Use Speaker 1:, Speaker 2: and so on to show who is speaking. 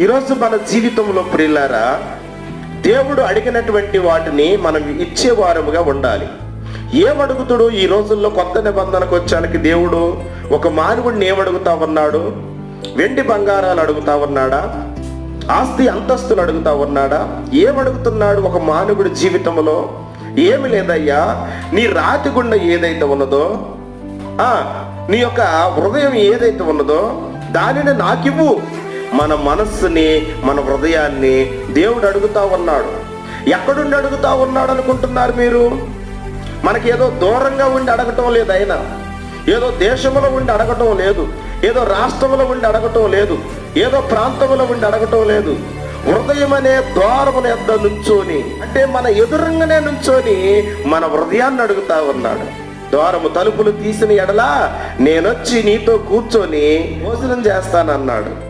Speaker 1: ఈరోజు మన జీవితంలో ప్రియులారా దేవుడు అడిగినటువంటి వాటిని మనం ఇచ్చేవారముగా ఉండాలి. ఏమడుగుతుడు ఈ రోజుల్లో కొత్త నిబంధనకు వచ్చానికి దేవుడు? ఒక మానవుడిని ఏమడుగుతా ఉన్నాడు? వెండి బంగారాలు అడుగుతా ఉన్నాడా? ఆస్తి అంతస్తులు అడుగుతా ఉన్నాడా? ఏమడుగుతున్నాడు ఒక మానవుడి జీవితంలో? ఏమి లేదయ్యా నీ రాతి గుండె ఏదైతే ఉన్నదో ఆ నీ యొక్క హృదయం ఏదైతే ఉన్నదో దానిని నాకివ్వు. మన మనస్సుని మన హృదయాన్ని దేవుడు అడుగుతా ఉన్నాడు. ఎక్కడుండి అడుగుతా ఉన్నాడు అనుకుంటున్నారు మీరు? మనకి ఏదో దూరంగా ఉండి అడగటం లేదు ఆయన. ఏదో దేశంలో ఉండి అడగటం లేదు. ఏదో రాష్ట్రంలో ఉండి అడగటం లేదు. ఏదో ప్రాంతంలో ఉండి అడగటం లేదు. హృదయం అనే ద్వారమున యొద్ద నుంచోని అంటే మన ఎదురంగానే నుంచోని మన హృదయాన్ని అడుగుతా ఉన్నాడు. ద్వారము తలుపులు తీసిన ఎడలా నేనొచ్చి నీతో కూర్చొని భోజనం చేస్తానన్నాడు.